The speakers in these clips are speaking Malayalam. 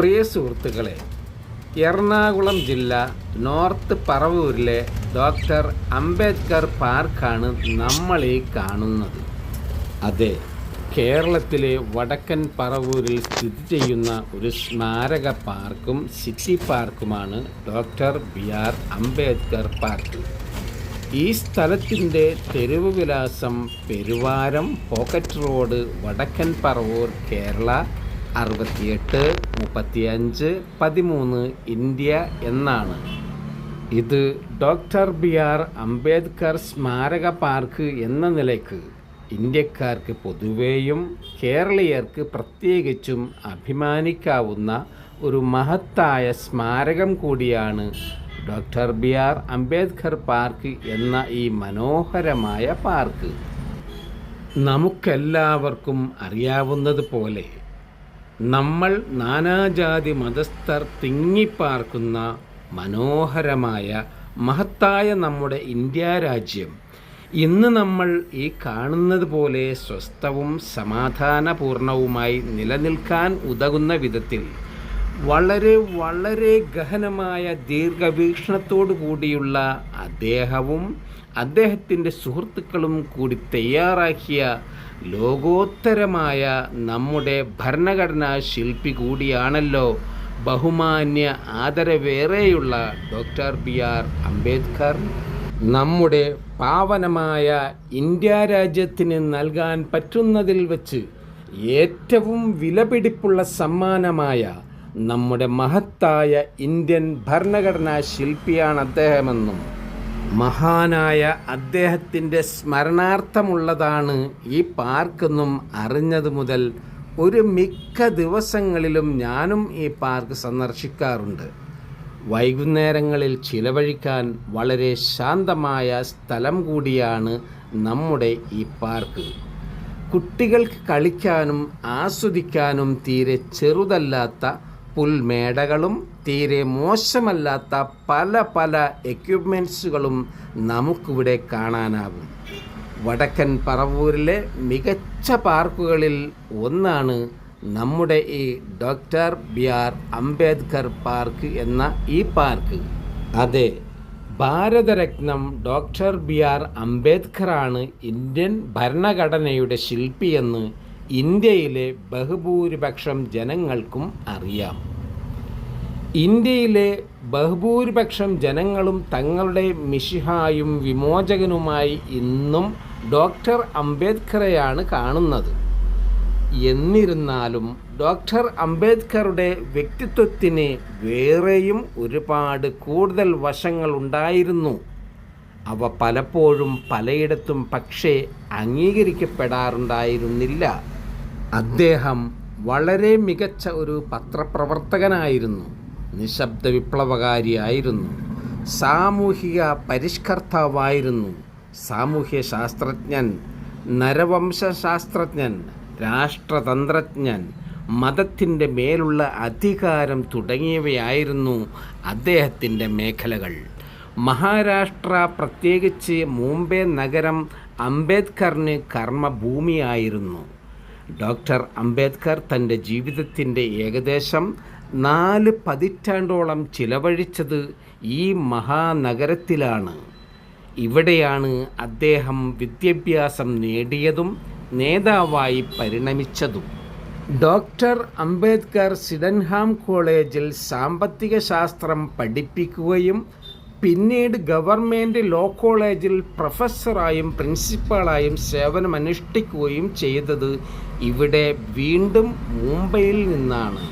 പ്രിയ സുഹൃത്തുക്കളെ എറണാകുളം ജില്ല നോർത്ത് പറവൂരിലെ ഡോക്ടർ അംബേദ്കർ പാർക്കാണ് നമ്മൾ ഈ കാണുന്നത്. അതെ കേരളത്തിലെ വടക്കൻ പറവൂരിൽ സ്ഥിതി ചെയ്യുന്ന ഒരു സ്മാരക പാർക്കും city പാർക്കുമാണ് doctor B R Ambedkar park. ഈ സ്ഥലത്തിന്റെ തെരുവ് വിലാസം പെരുവാരം പോക്കറ്റ് റോഡ് വടക്കൻ പറവൂർ കേരള അറുപത്തിയെട്ട് മുപ്പത്തിയഞ്ച് പതിമൂന്ന് ഇന്ത്യ എന്നാണ്. ഇത് ഡോക്ടർ ബി ആർ അംബേദ്കർ സ്മാരക പാർക്ക് എന്ന നിലയ്ക്ക് ഇന്ത്യക്കാർക്ക് പൊതുവേയും കേരളീയർക്ക് പ്രത്യേകിച്ചും അഭിമാനിക്കാവുന്ന ഒരു മഹത്തായ സ്മാരകം കൂടിയാണ് doctor B R Ambedkar park എന്ന ഈ മനോഹരമായ പാർക്ക്. നമുക്കെല്ലാവർക്കും അറിയാവുന്നതുപോലെ നമ്മൾ നാനാജാതി മതസ്ഥർ തിങ്ങിപ്പാർക്കുന്ന മനോഹരമായ മഹത്തായ നമ്മുടെ ഇന്ത്യ രാജ്യം. ഇന്ന് നമ്മൾ ഈ കാണുന്നത് പോലെ സ്വസ്ഥവും സമാധാനപൂർണവുമായി നിലനിൽക്കാൻ ഉതകുന്ന വിധത്തിൽ വളരെ വളരെ ഗഹനമായ ദീർഘവീക്ഷണത്തോടു കൂടിയുള്ള അദ്ദേഹവും അദ്ദേഹത്തിന്റെ സുഹൃത്തുക്കളും കൂടി തയ്യാറാക്കിയ ലോകോത്തരമായ നമ്മുടെ ഭരണഘടനാ ശില്പി കൂടിയാണല്ലോ ബഹുമാന്യ ആദരവേറെയുള്ള ഡോക്ടർ ബി ആർ അംബേദ്കർ. നമ്മുടെ പാവനമായ ഇന്ത്യ രാജ്യത്തിന് നൽകാൻ പറ്റുന്നതിൽ വച്ച് ഏറ്റവും വിലപിടിപ്പുള്ള സമ്മാനമായ നമ്മുടെ മഹത്തായ ഇന്ത്യൻ ഭരണഘടനാ ശില്പിയാണ് അദ്ദേഹമെന്നും മഹാനായ അദ്ദേഹത്തിന്റെ സ്മരണാർത്ഥമുള്ളതാണ് ഈ പാർക്കെന്നും അറിഞ്ഞത് മുതൽ ഒരു മിക്ക ദിവസങ്ങളിലും ഞാനും ഈ പാർക്ക് സന്ദർശിക്കാറുണ്ട്. വൈകുന്നേരങ്ങളിൽ ചിലവഴിക്കാൻ വളരെ ശാന്തമായ സ്ഥലം കൂടിയാണ് നമ്മുടെ ഈ പാർക്ക്. കുട്ടികൾക്ക് കളിക്കാനും ആസ്വദിക്കാനും തീരെ ചെറുതല്ലാത്ത പുൽമേടകളും തീരെ മോശമല്ലാത്ത പല പല എക്യുപ്മെൻസുകളും നമുക്കിവിടെ കാണാനാകും. വടക്കൻ പറവൂരിലെ മികച്ച പാർക്കുകളിൽ ഒന്നാണ് നമ്മുടെ ഈ doctor B R Ambedkar park എന്ന ഈ പാർക്ക്. അതെ ഭാരതരത്നം ഡോക്ടർ ബി ആർ അംബേദ്കറാണ് ഇന്ത്യൻ ഭരണഘടനയുടെ ശില്പിയെന്ന് ഇന്ത്യയിലെ ബഹുഭൂരിപക്ഷം ജനങ്ങൾക്കും അറിയാം. ഇന്ത്യയിലെ ബഹുഭൂരിപക്ഷം ജനങ്ങളും തങ്ങളുടെ മിഷിഹായും വിമോചകനുമായി ഇന്നും ഡോക്ടർ അംബേദ്കറെയാണ് കാണുന്നത്. എന്നിരുന്നാലും ഡോക്ടർ അംബേദ്കറുടെ വ്യക്തിത്വത്തിന് വേറെയും ഒരുപാട് കൂടുതൽ വശങ്ങൾ ഉണ്ടായിരുന്നു അവ പലപ്പോഴും പലയിടത്തും പക്ഷേ അംഗീകരിക്കപ്പെടാറുണ്ടായിരുന്നില്ല. അദ്ദേഹം വളരെ മികച്ച ഒരു പത്രപ്രവർത്തകനായിരുന്നു. നിശബ്ദ വിപ്ലവകാരിയായിരുന്നു സാമൂഹിക പരിഷ്കർത്താവായിരുന്നു. സാമൂഹ്യ ശാസ്ത്രജ്ഞൻ നരവംശാസ്ത്രജ്ഞൻ രാഷ്ട്രതന്ത്രജ്ഞൻ മതത്തിന്റെ മേലുള്ള അധികാരം തുടങ്ങിയവയായിരുന്നു അദ്ദേഹത്തിന്റെ മേഖലകൾ. മഹാരാഷ്ട്ര പ്രത്യേകിച്ച് മുംബൈ നഗരം അംബേദ്കറിന് കർമ്മഭൂമിയായിരുന്നു. ഡോക്ടർ അംബേദ്കർ തന്റെ ജീവിതത്തിന്റെ ഏകദേശം നാല് പതിറ്റാണ്ടോളം ചിലവഴിച്ചത് ഈ മഹാനഗരത്തിലാണ്. ഇവിടെയാണ് അദ്ദേഹം വിദ്യാഭ്യാസം നേടിയതും നേതാവായി പരിണമിച്ചതും. ഡോക്ടർ അംബേദ്കർ സിഡൻഹാം കോളേജിൽ സാമ്പത്തിക ശാസ്ത്രം പഠിപ്പിക്കുകയും പിന്നീട് ഗവൺമെന്റ് ലോ കോളേജിൽ പ്രൊഫസറായും പ്രിൻസിപ്പാളായും സേവനമനുഷ്ഠിക്കുകയും ചെയ്തത് ഇവിടെ വീണ്ടും മുംബൈയിൽ നിന്നാണ്.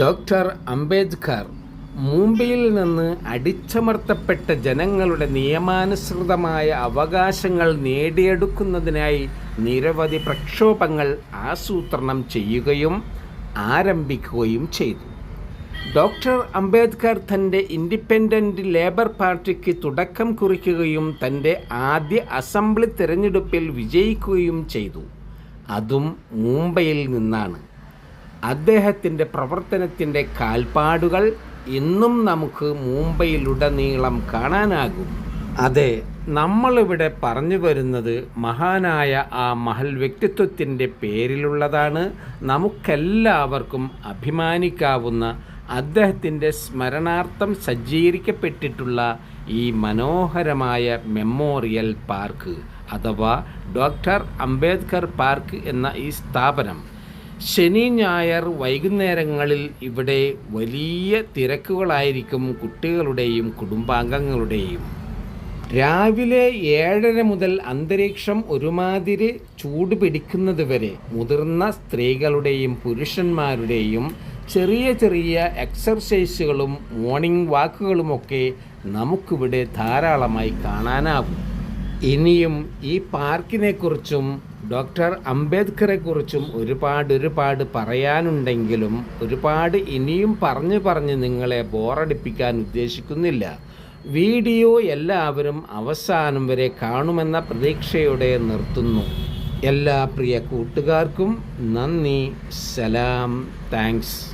ഡോക്ടർ അംബേദ്കർ മുംബൈയിൽ നിന്ന് അടിച്ചമർത്തപ്പെട്ട ജനങ്ങളുടെ നിയമാനുസൃതമായ അവകാശങ്ങൾ നേടിയെടുക്കുന്നതിനായി നിരവധി പ്രക്ഷോഭങ്ങൾ ആസൂത്രണം ചെയ്യുകയും ആരംഭിക്കുകയും ചെയ്തു. ഡോക്ടർ അംബേദ്കർ തന്റെ ഇൻഡിപെൻഡന്റ് ലേബർ പാർട്ടിക്ക് തുടക്കം കുറിക്കുകയും തന്റെ ആദ്യ അസംബ്ലി തിരഞ്ഞെടുപ്പിൽ വിജയിക്കുകയും ചെയ്തു. അതും മുംബൈയിൽ നിന്നാണ്. അദ്ദേഹത്തിന്റെ പ്രവർത്തനത്തിന്റെ കാൽപ്പാടുകൾ ഇന്നും നമുക്ക് മുംബൈയിലുടനീളം കാണാനാകും. അതെ നമ്മളിവിടെ പറഞ്ഞു വരുന്നത് മഹാനായ ആ മഹൽ വ്യക്തിത്വത്തിന്റെ പേരിലുള്ളതാണ്. നമുക്കെല്ലാവർക്കും അഭിമാനിക്കാവുന്ന അദ്ദേഹത്തിന്റെ സ്മരണാർത്ഥം സജ്ജീകരിക്കപ്പെട്ടിട്ടുള്ള ഈ മനോഹരമായ മെമ്മോറിയൽ പാർക്ക് അഥവാ ഡോക്ടർ അംബേദ്കർ പാർക്ക് എന്ന ഈ സ്ഥാപനം ശനി ഞായർ വൈകുന്നേരങ്ങളിൽ ഇവിടെ വലിയ തിരക്കുകളായിരിക്കും കുട്ടികളുടെയും കുടുംബാംഗങ്ങളുടെയും. രാവിലെ ഏഴര മുതൽ അന്തരീക്ഷം ഒരുമാതിരി ചൂട് പിടിക്കുന്നത് വരെ മുതിർന്ന സ്ത്രീകളുടെയും പുരുഷന്മാരുടെയും ചെറിയ ചെറിയ എക്സർസൈസുകളും മോർണിംഗ് വാക്കുകളുമൊക്കെ നമുക്കിവിടെ ധാരാളമായി കാണാനാകും. ഇനിയും ഈ പാർക്കിനെക്കുറിച്ചും ഡോക്ടർ അംബേദ്കറെക്കുറിച്ചും ഒരുപാട് ഒരുപാട് പറയാനുണ്ടെങ്കിലും ഒരുപാട് ഇനിയും പറഞ്ഞു പറഞ്ഞ് നിങ്ങളെ ബോറടിപ്പിക്കാൻ ഉദ്ദേശിക്കുന്നില്ല. വീഡിയോ എല്ലാവരും അവസാനം വരെ കാണുമെന്ന പ്രതീക്ഷയോടെ നിർത്തുന്നു. എല്ലാ പ്രിയ കൂട്ടുകാർക്കും നന്ദി. സലാം. താങ്ക്സ്.